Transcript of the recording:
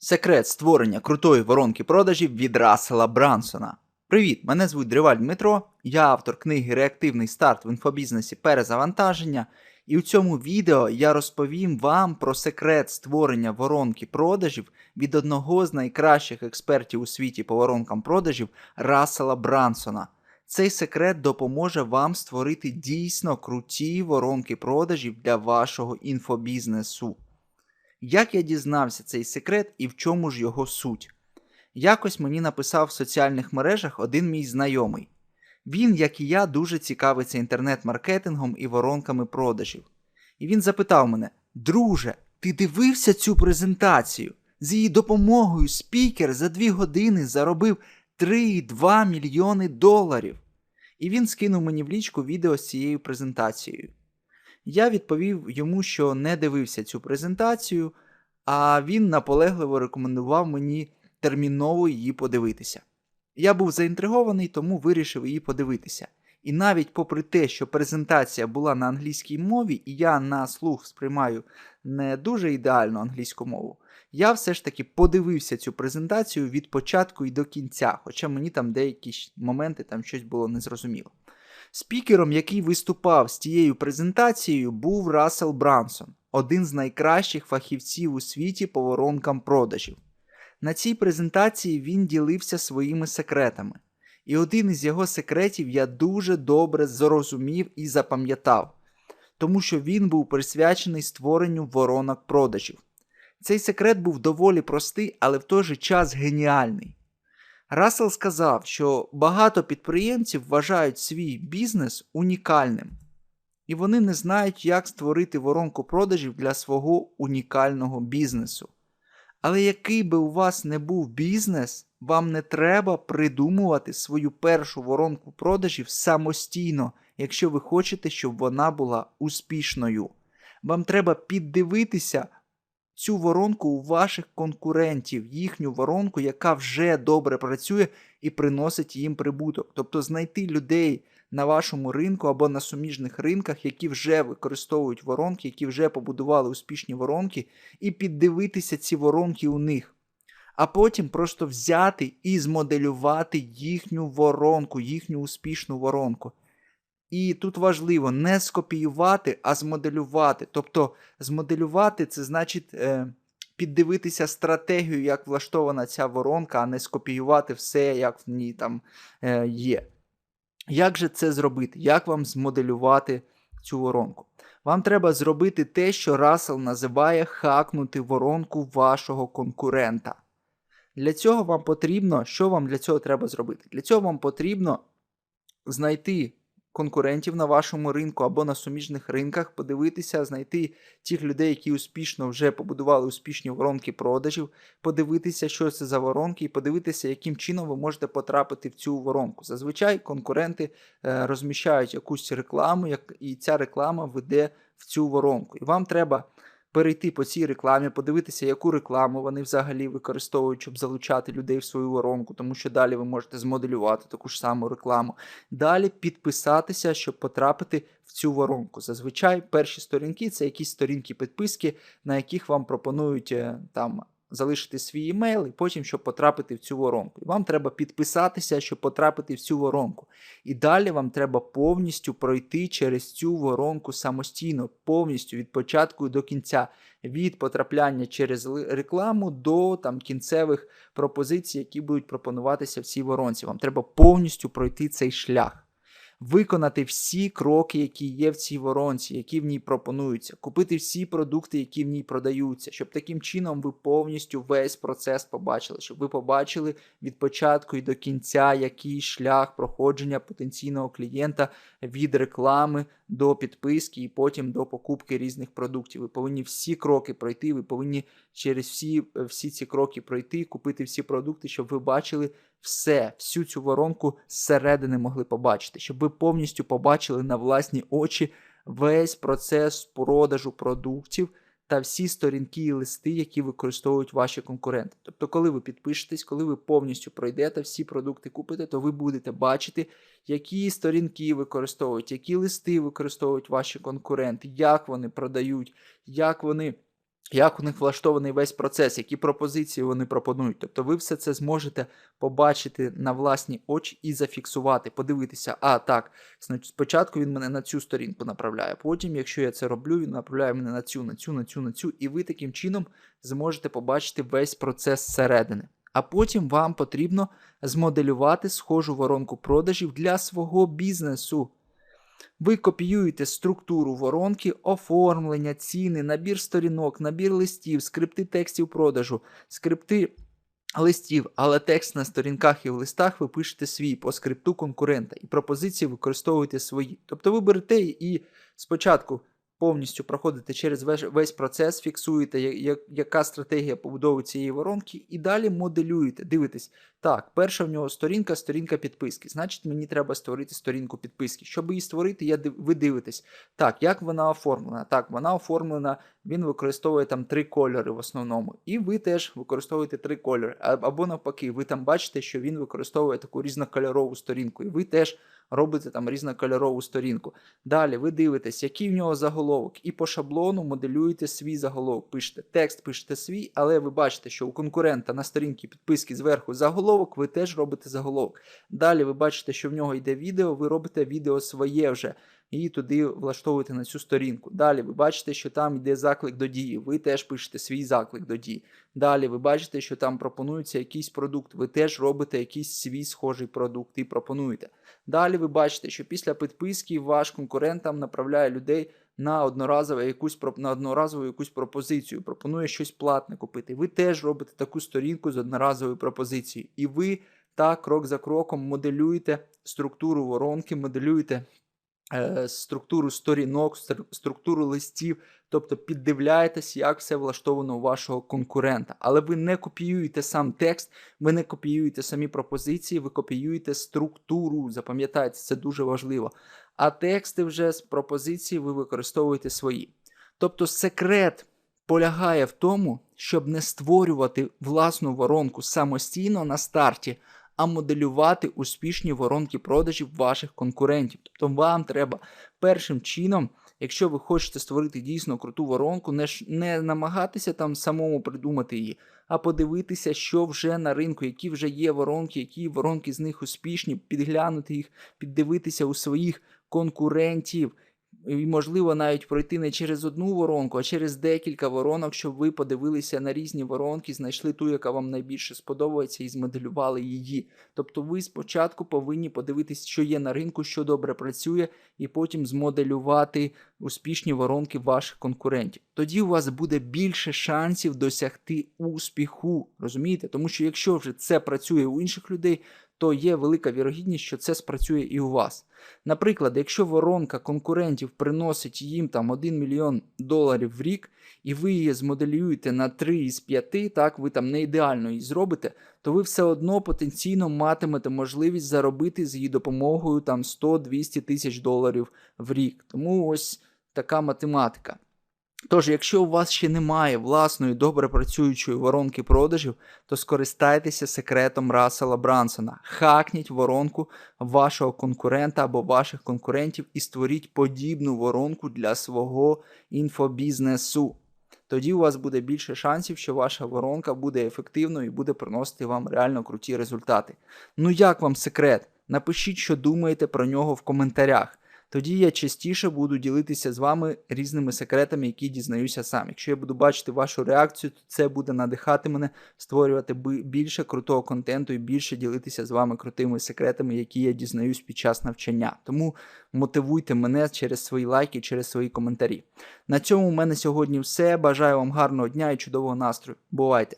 Секрет створення крутої воронки продажів від Рассела Брансона. Привіт! Мене звуть Дриваль Дмитро, я автор книги Реактивний старт в інфобізнесі перезавантаження. І у цьому відео я розповім вам про секрет створення воронки продажів від одного з найкращих експертів у світі по воронкам продажів Рассела Брансона. Цей секрет допоможе вам створити дійсно круті воронки продажів для вашого інфобізнесу. Як я дізнався цей секрет і в чому ж його суть? Якось мені написав в соціальних мережах один мій знайомий. Він, як і я, дуже цікавиться інтернет-маркетингом і воронками продажів. І він запитав мене: Друже, ти дивився цю презентацію? З її допомогою спікер за дві години заробив 3,2 мільйони доларів. І він скинув мені в лічку відео з цією презентацією. Я відповів йому, що не дивився цю презентацію, а він наполегливо рекомендував мені терміново її подивитися. Я був заінтригований, тому вирішив її подивитися. І навіть попри те, що презентація була на англійській мові, і я на слух сприймаю не дуже ідеальну англійську мову, я все ж таки подивився цю презентацію від початку і до кінця, хоча мені там деякі моменти там щось було незрозуміло. Спікером, який виступав з тією презентацією, був Рассел Брансон, один з найкращих фахівців у світі по воронкам продажів. На цій презентації він ділився своїми секретами, і один із його секретів я дуже добре зрозумів і запам'ятав, тому що він був присвячений створенню воронок продажів. Цей секрет був доволі простий, але в той же час геніальний. Рассел сказав, що багато підприємців вважають свій бізнес унікальним, і вони не знають, як створити воронку продажів для свого унікального бізнесу. Але який би у вас не був бізнес, вам не треба придумувати свою першу воронку продажів самостійно, якщо ви хочете, щоб вона була успішною. Вам треба піддивитися цю воронку у ваших конкурентів, їхню воронку, яка вже добре працює і приносить їм прибуток. Тобто знайти людей на вашому ринку або на суміжних ринках, які вже використовують воронки, які вже побудували успішні воронки, і піддивитися ці воронки у них. А потім просто взяти і змоделювати їхню воронку, їхню успішну воронку. І тут важливо не скопіювати, а змоделювати. Тобто, змоделювати це значить е, піддивитися стратегію, як влаштована ця воронка, а не скопіювати все, як в ній там е, є. Як же це зробити? Як вам змоделювати цю воронку? Вам треба зробити те, що Рассел називає хакнути воронку вашого конкурента. Для цього вам потрібно, що вам для цього треба зробити? Для цього вам потрібно знайти конкурентів на вашому ринку або на суміжних ринках, подивитися, знайти тих людей, які успішно вже побудували успішні воронки продажів, подивитися, що це за воронки, і подивитися, яким чином ви можете потрапити в цю воронку. Зазвичай конкуренти е, розміщають якусь рекламу, і ця реклама веде в цю воронку. І вам треба. Перейти по цій рекламі, подивитися, яку рекламу вони взагалі використовують, щоб залучати людей в свою воронку, тому що далі ви можете змоделювати таку ж саму рекламу. Далі підписатися, щоб потрапити в цю воронку. Зазвичай перші сторінки це якісь сторінки підписки, на яких вам пропонують е, там. Залишити свій емейл і потім, щоб потрапити в цю воронку. І вам треба підписатися, щоб потрапити в цю воронку. І далі вам треба повністю пройти через цю воронку самостійно, повністю від початку до кінця, від потрапляння через рекламу до там кінцевих пропозицій, які будуть пропонуватися в цій воронці. Вам треба повністю пройти цей шлях виконати всі кроки, які є в цій воронці, які в ній пропонуються, купити всі продукти, які в ній продаються, щоб таким чином ви повністю весь процес побачили, щоб ви побачили від початку і до кінця, який шлях проходження потенційного клієнта від реклами до підписки і потім до покупки різних продуктів. Ви повинні всі кроки пройти, ви повинні через всі, всі ці кроки пройти, купити всі продукти, щоб ви бачили все, всю цю воронку зсередини могли побачити, щоб ви повністю побачили на власні очі весь процес продажу продуктів та всі сторінки і листи, які використовують ваші конкуренти. Тобто, коли ви підпишетесь, коли ви повністю пройдете всі продукти купите, то ви будете бачити, які сторінки використовують, які листи використовують ваші конкуренти, як вони продають, як вони як у них влаштований весь процес, які пропозиції вони пропонують. Тобто ви все це зможете побачити на власні очі і зафіксувати, подивитися, а так, спочатку він мене на цю сторінку направляє. Потім, якщо я це роблю, він направляє мене на цю, на цю, на цю, на цю, і ви таким чином зможете побачити весь процес зсередини. А потім вам потрібно змоделювати схожу воронку продажів для свого бізнесу. Ви копіюєте структуру воронки, оформлення, ціни, набір сторінок, набір листів, скрипти текстів продажу, скрипти листів, але текст на сторінках і в листах ви пишете свій по скрипту конкурента і пропозиції використовуєте свої. Тобто ви берете і спочатку повністю проходите через весь, процес, фіксуєте, яка стратегія побудови цієї воронки, і далі моделюєте. Дивитесь, так, перша в нього сторінка, сторінка підписки. Значить, мені треба створити сторінку підписки. Щоб її створити, я ви дивитесь, так, як вона оформлена. Так, вона оформлена, він використовує там три кольори в основному. І ви теж використовуєте три кольори. Або навпаки, ви там бачите, що він використовує таку різнокольорову сторінку. І ви теж робите там різнокольорову сторінку. Далі ви дивитесь, який в нього заголовок, і по шаблону моделюєте свій заголовок. Пишете текст, пишете свій, але ви бачите, що у конкурента на сторінці підписки зверху заголовок, ви теж робите заголовок. Далі ви бачите, що в нього йде відео, ви робите відео своє вже і туди влаштовуєте на цю сторінку. Далі ви бачите, що там йде заклик до дії. Ви теж пишете свій заклик до дії. Далі ви бачите, що там пропонується якийсь продукт. Ви теж робите якийсь свій схожий продукт і пропонуєте. Далі ви бачите, що після підписки ваш конкурент там направляє людей на одноразову якусь на одноразову якусь пропозицію, пропонує щось платне купити. Ви теж робите таку сторінку з одноразовою пропозицією. І ви так крок за кроком моделюєте структуру воронки, моделюєте структуру сторінок, структуру листів, тобто піддивляєтесь, як все влаштовано у вашого конкурента. Але ви не копіюєте сам текст, ви не копіюєте самі пропозиції, ви копіюєте структуру. Запам'ятайте, це дуже важливо. А тексти вже з пропозиції ви використовуєте свої. Тобто секрет полягає в тому, щоб не створювати власну воронку самостійно на старті а моделювати успішні воронки продажів ваших конкурентів. Тобто вам треба першим чином, якщо ви хочете створити дійсно круту воронку, не не намагатися там самому придумати її, а подивитися, що вже на ринку, які вже є воронки, які воронки з них успішні, підглянути їх, піддивитися у своїх конкурентів і, можливо, навіть пройти не через одну воронку, а через декілька воронок, щоб ви подивилися на різні воронки, знайшли ту, яка вам найбільше сподобається, і змоделювали її. Тобто ви спочатку повинні подивитися, що є на ринку, що добре працює, і потім змоделювати успішні воронки ваших конкурентів. Тоді у вас буде більше шансів досягти успіху. Розумієте? Тому що якщо вже це працює у інших людей, то є велика вірогідність, що це спрацює і у вас. Наприклад, якщо воронка конкурентів приносить їм там 1 мільйон доларів в рік, і ви її змоделюєте на 3 із 5, так, ви там не ідеально її зробите, то ви все одно потенційно матимете можливість заробити з її допомогою там 100-200 тисяч доларів в рік. Тому ось така математика. Тож, якщо у вас ще немає власної добре працюючої воронки продажів, то скористайтеся секретом Рассела Брансона. Хакніть воронку вашого конкурента або ваших конкурентів і створіть подібну воронку для свого інфобізнесу. Тоді у вас буде більше шансів, що ваша воронка буде ефективною і буде приносити вам реально круті результати. Ну як вам секрет? Напишіть, що думаєте про нього в коментарях. Тоді я частіше буду ділитися з вами різними секретами, які дізнаюся сам. Якщо я буду бачити вашу реакцію, то це буде надихати мене створювати більше крутого контенту і більше ділитися з вами крутими секретами, які я дізнаюсь під час навчання. Тому мотивуйте мене через свої лайки, через свої коментарі. На цьому у мене сьогодні все. Бажаю вам гарного дня і чудового настрою. Бувайте!